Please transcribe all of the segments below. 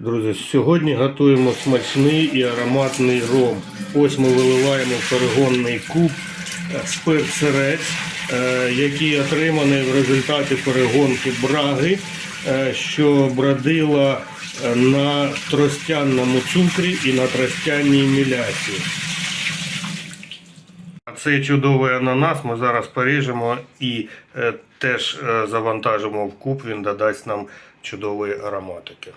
Друзі, сьогодні готуємо смачний і ароматний ром. Ось ми виливаємо перегонний куб е, спецсерець, е, який отриманий в результаті перегонки браги, е, що бродила на тростянному цукрі і на тростянній мілясі. А Цей чудовий ананас ми зараз поріжемо і теж завантажимо в куб. Він додасть нам чудової ароматики.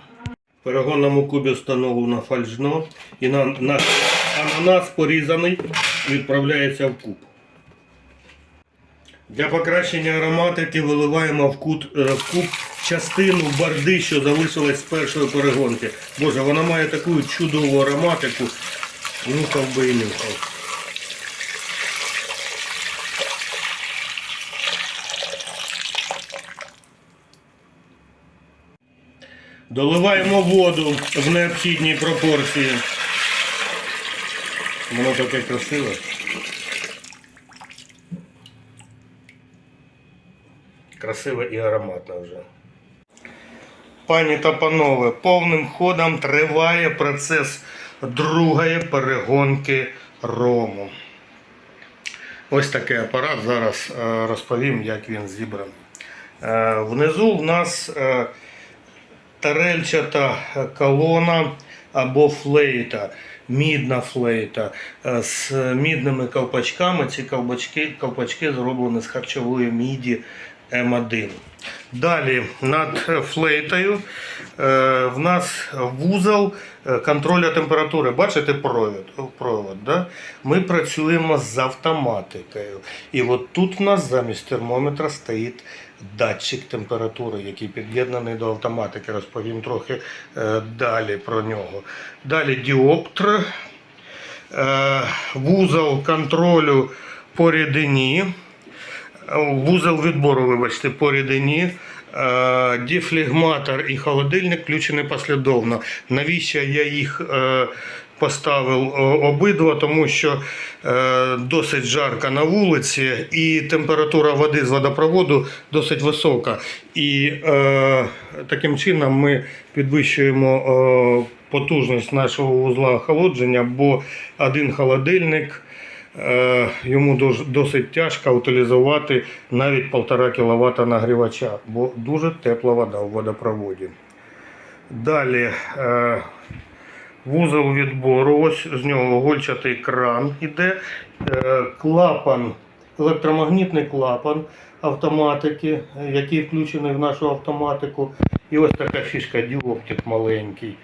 Перегонному кубі встановлено фальжно і на, наш ананас порізаний відправляється в куб. Для покращення ароматики виливаємо в, кут, е, в куб частину барди, що залишилась з першої перегонки. Боже, вона має таку чудову ароматику. Нюхав би і нюхав. Доливаємо воду в необхідній пропорції. Воно таке красиве. Красиве і ароматне вже. Пані та панове, повним ходом триває процес другої перегонки рому. Ось такий апарат. Зараз е, розповім, як він зібраний. Е, Внизу в нас е, тарельчата колона або флейта, мідна флейта е, з мідними ковпачками. Ці ковпачки, ковпачки зроблені з харчової міді М1. Далі над флейтою е, в нас вузол е, контроля температури. Бачите провід? провод да? Ми працюємо з автоматикою. І от тут у нас замість термометра стоїть датчик температури, який під'єднаний до автоматики. Розповім трохи е, далі про нього. Далі діоптр, вузол контролю по рідині. Вузол відбору, вибачте, по рідині. Е, Дефлегматор і холодильник включені послідовно. Навіщо я їх е, поставив е, обидва? Тому що досить жарко на вулиці і температура води з водопроводу досить висока. І таким чином ми підвищуємо потужність нашого вузла охолодження, бо один холодильник. Е, Йому досить тяжко утилізувати навіть 1,5 кВт нагрівача, бо дуже тепла вода в водопроводі. Далі е, вузол відбору, ось з нього гольчатий кран іде, е, клапан, електромагнітний клапан автоматики, який включений в нашу автоматику. І ось така фішка діоптик маленький.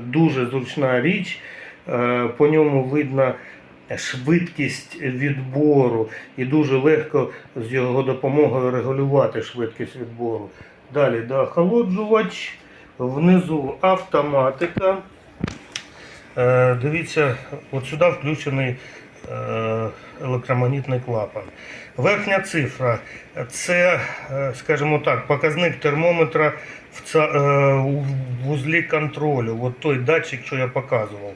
Дуже зручна річ. Е, По ньому видно швидкість відбору і дуже легко з його допомогою регулювати швидкість відбору. Далі доохолоджувач, внизу автоматика. Е, Дивіться, от сюди включений електромагнітний клапан. Верхня цифра це, е, скажімо так, показник термометра в е, вузлі контролю. От той датчик, що я показував.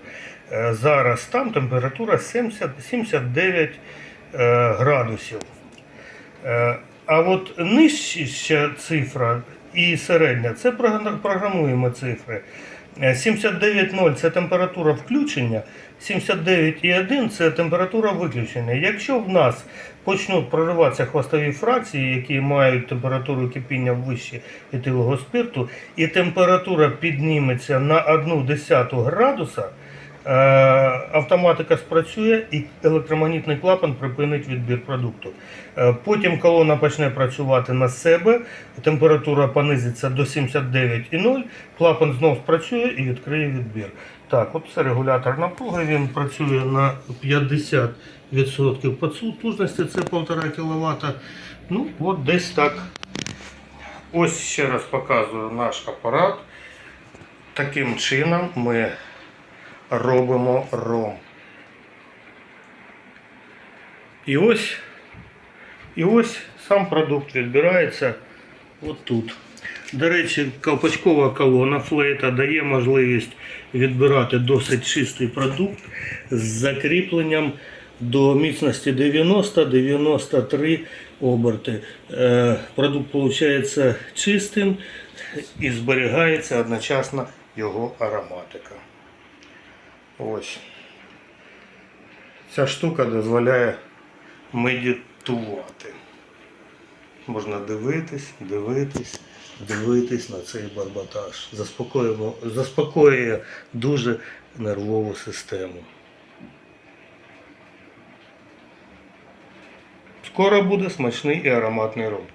Е, Зараз там температура 70, 79 е, градусів. Е, А от нижча цифра і середня це програмуємо цифри. Е, 79,0 це температура включення, 79,1 це температура виключення. Якщо в нас почнуть прориватися хвостові фракції, які мають температуру кипіння вище етилового спирту, і температура підніметься на 1,1 градуса, Е, автоматика спрацює і електромагнітний клапан припинить відбір продукту. Е, Потім колона почне працювати на себе, температура понизиться до 79,0, клапан знов спрацює і відкриє відбір. Так, от це регулятор напруги, він працює на 50% потужності, це 1,5 кВт. Ну, от десь так. Ось ще раз показую наш апарат. Таким чином ми робимо ром. І ось, і ось сам продукт відбирається отут. До речі, ковпачкова колона флейта дає можливість відбирати досить чистий продукт з закріпленням до міцності 90-93 оберти. Е, Продукт виходить чистим, і зберігається одночасно його ароматика. Ось. Ця штука дозволяє медитувати. Можна дивитись, дивитись, дивитись на цей барботаж. Заспокоюємо, заспокоює дуже нервову систему. Скоро буде смачний і ароматний ром.